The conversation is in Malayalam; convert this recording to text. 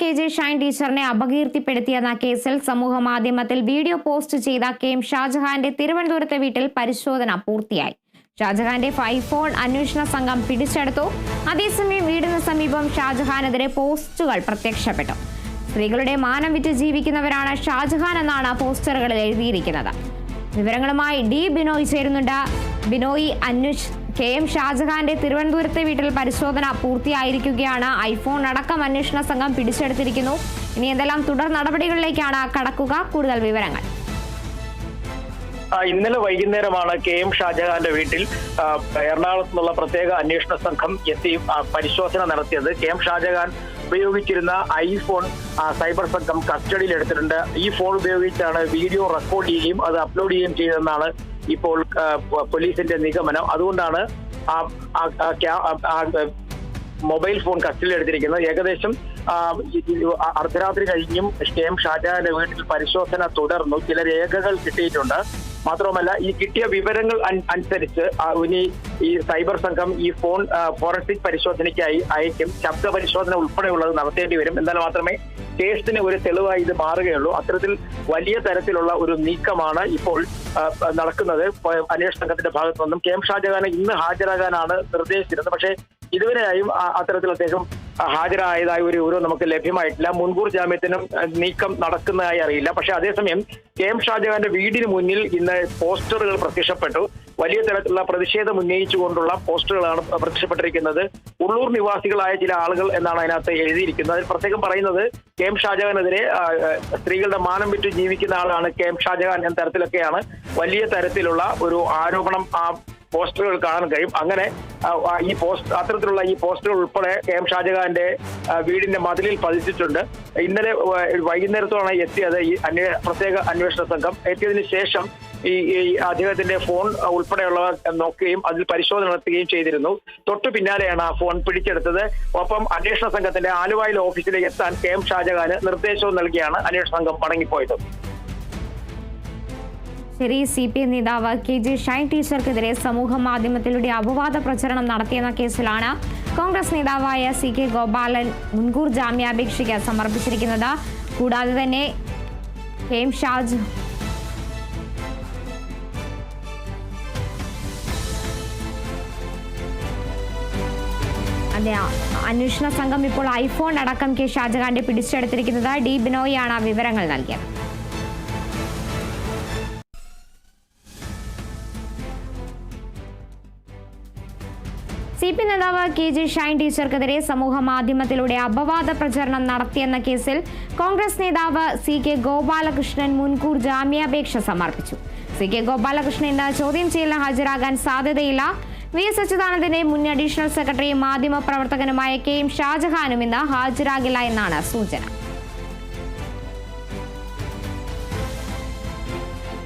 കെ ജെ ഷൈൻ ടീച്ചറിനെ അപകീർത്തിപ്പെടുത്തിയെന്ന കേസിൽ സമൂഹ മാധ്യമത്തിൽ വീഡിയോ പോസ്റ്റ് ചെയ്ത കെ എം ഷാജഹാന്റെ തിരുവനന്തപുരത്തെ വീട്ടിൽ പരിശോധന പൂർത്തിയായി. ഷാജഹാന്റെ ഫൈഫോൺ അന്വേഷണ സംഘം പിടിച്ചെടുത്തു. അതേസമയം വീടിന് സമീപം ഷാജഹാനെതിരെ പോസ്റ്റുകൾ പ്രത്യക്ഷപ്പെട്ടു. സ്ത്രീകളുടെ മാനം വിറ്റ് ജീവിക്കുന്നവരാണ് ഷാജഹാൻ എന്നാണ് പോസ്റ്ററുകളിൽ എഴുതിയിരിക്കുന്നത്. വിവരങ്ങളുമായി ഡി ബിനോയ് ചേരുന്നുണ്ട്. ബിനോയ് അന്വേഷ് കെ എം ഷാജഹാന്റെ തിരുവനന്തപുരത്തെ വീട്ടിൽ പരിശോധന പൂർത്തിയായിരിക്കുകയാണ്. ഐഫോൺ അടക്കം അന്വേഷണ സംഘം പിടിച്ചെടുത്തിരിക്കുന്നു. ഇനി എന്തെല്ലാം തുടർ നടപടികളിലേക്കാണ് കടക്കുക? കൂടുതൽ വിവരങ്ങൾ. ഇന്നലെ വൈകുന്നേരമാണ് കെ എം ഷാജഹാന്റെ വീട്ടിൽ എറണാകുളത്ത് നിന്നുള്ള പ്രത്യേക അന്വേഷണ സംഘം എത്തി പരിശോധന നടത്തിയത്. കെ എം ഷാജഹാൻ ഉപയോഗിച്ചിരുന്ന ഐഫോൺ സൈബർ സംഘം കസ്റ്റഡിയിൽ എടുത്തിട്ടുണ്ട് ഈ ഫോൺ ഉപയോഗിച്ചാണ് വീഡിയോ റെക്കോർഡ് ചെയ്യുകയും അത് അപ്ലോഡ് ചെയ്യുകയും ചെയ്തതെന്നാണ് ഇപ്പോൾ പോലീസിന്റെ നിഗമനം. അതുകൊണ്ടാണ് മൊബൈൽ ഫോൺ കസ്റ്റഡിയിൽ എടുത്തിരിക്കുന്നത് ഏകദേശം അർദ്ധരാത്രി കഴിഞ്ഞും കെ എം ഷാജഹാന്റെ വീട്ടിൽ പരിശോധന തുടർന്നു. ചില രേഖകൾ കിട്ടിയിട്ടുണ്ട്. മാത്രവുമല്ല ഈ കിട്ടിയ വിവരങ്ങൾ അനുസരിച്ച് ഇനി ഈ സൈബർ സംഘം ഈ ഫോൺ ഫോറൻസിക് പരിശോധനയ്ക്കായി അയക്കും. ശബ്ദ പരിശോധന ഉൾപ്പെടെയുള്ളത് നടത്തേണ്ടി വരും. എന്നാൽ മാത്രമേ കേസിന് ഒരു തെളിവായി ഇത് മാറുകയുള്ളൂ. അത്തരത്തിൽ വലിയ തരത്തിലുള്ള ഒരു നീക്കമാണ് ഇപ്പോൾ നടക്കുന്നത്. അന്വേഷണ സംഘത്തിന്റെ ഭാഗത്തു നിന്നും കെ എം ഷാജഹാനെ ഇന്ന് ഹാജരാകാനാണ് നിർദ്ദേശിച്ചിരുന്നത്. പക്ഷേ ഇതുവരെയായും അത്തരത്തിൽ അദ്ദേഹം ഹാജരായതായി ഹാജരായതായ ഒരു വിവരവും നമുക്ക് ലഭ്യമായിട്ടില്ല. മുൻകൂർ ജാമ്യത്തിനും നീക്കം നടക്കുന്നതായി അറിയില്ല. പക്ഷേ അതേസമയം കെ എം ഷാജഹാന്റെ വീടിന് മുന്നിൽ ഇന്ന് പോസ്റ്ററുകൾ പ്രത്യക്ഷപ്പെട്ടു. വലിയ തരത്തിലുള്ള പ്രതിഷേധം ഉന്നയിച്ചുകൊണ്ടുള്ള പോസ്റ്ററുകളാണ് പ്രത്യക്ഷപ്പെട്ടിരിക്കുന്നത്. ഉള്ളൂർ നിവാസികളായ ചില ആളുകൾ എന്നാണ് അതിനകത്ത് എഴുതിയിരിക്കുന്നത്. അതിൽ പ്രത്യേകം പറയുന്നത് കെ എം ഷാജഹാനെതിരെ സ്ത്രീകളുടെ മാനം വിറ്റ് ജീവിക്കുന്ന ആളാണ് കെ എം ഷാജഹാൻ എന്ന തരത്തിലൊക്കെയാണ് വലിയ തരത്തിലുള്ള ഒരു ആരോപണം ആ പോസ്റ്ററുകൾ കാണാൻ കഴിയും. അങ്ങനെ ഈ പോസ്റ്റ് അത്തരത്തിലുള്ള ഈ പോസ്റ്ററുകൾ ഉൾപ്പെടെ കെ എം ഷാജഹാന്റെ വീടിന്റെ മതിലിൽ പതിച്ചിട്ടുണ്ട്. ഇന്നലെ വൈകുന്നേരത്തോടാണ് എത്തിയത് ഈ അന്വേ പ്രത്യേക അന്വേഷണ സംഘം. എത്തിയതിനു ശേഷം ഈ ഈ അദ്ദേഹത്തിന്റെ ഫോൺ ഉൾപ്പെടെയുള്ളവ നോക്കുകയും അതിൽ പരിശോധന നടത്തുകയും ചെയ്തിരുന്നു. തൊട്ടു പിന്നാലെയാണ് ആ ഫോൺ പിടിച്ചെടുത്തത്. ഒപ്പം അന്വേഷണ സംഘത്തിന്റെ ആലുവായിലെ ഓഫീസിലേക്ക് എത്താൻ കെ എം ഷാജഹാന് നിർദ്ദേശവും നൽകിയാണ് അന്വേഷണ സംഘം മടങ്ങിപ്പോയത്. ശരി സി പി എം നേതാവ് കെ ജെ ഷൈൻ ടീച്ചർക്കെതിരെ സമൂഹ മാധ്യമത്തിലൂടെ അപവാദ പ്രചരണം നടത്തിയെന്ന കേസിലാണ് കോൺഗ്രസ് നേതാവായ സി കെ ഗോപാലൻ മുൻകൂർ ജാമ്യാപേക്ഷയ്ക്ക് സമർപ്പിച്ചിരിക്കുന്നത്. കൂടാതെ തന്നെ ഹേം ഷാജ് അന്വേഷണ സംഘം ഇപ്പോൾ ഐഫോൺ അടക്കം കെ ഷാജഹാന്റെ പിടിച്ചെടുത്തിരിക്കുന്നത് ഡി ബിനോയാണ് വിവരങ്ങൾ നൽകിയത്. സി പി നേതാവ് കെ ജെ ഷൈൻ ടീച്ചർക്കെതിരെ സമൂഹ മാധ്യമത്തിലൂടെ അപവാദ പ്രചരണം നടത്തിയെന്ന കേസിൽ കോൺഗ്രസ് നേതാവ് സി കെ ഗോപാലകൃഷ്ണൻ മുൻകൂർ ജാമ്യാപേക്ഷ സമർപ്പിച്ചു. സി കെ ഗോപാലകൃഷ്ണൻ ചോദ്യം ചെയ്യലിന് ഹാജരാകാൻ സാധ്യതയില്ല. വി എസ് അച്യുതാനന്ദന്റെ മുൻ അഡീഷണൽ സെക്രട്ടറി മാധ്യമ പ്രവർത്തകനുമായ കെ എം ഷാജഹാനും ഇന്ന് ഹാജരാകില്ല എന്നാണ് സൂചന.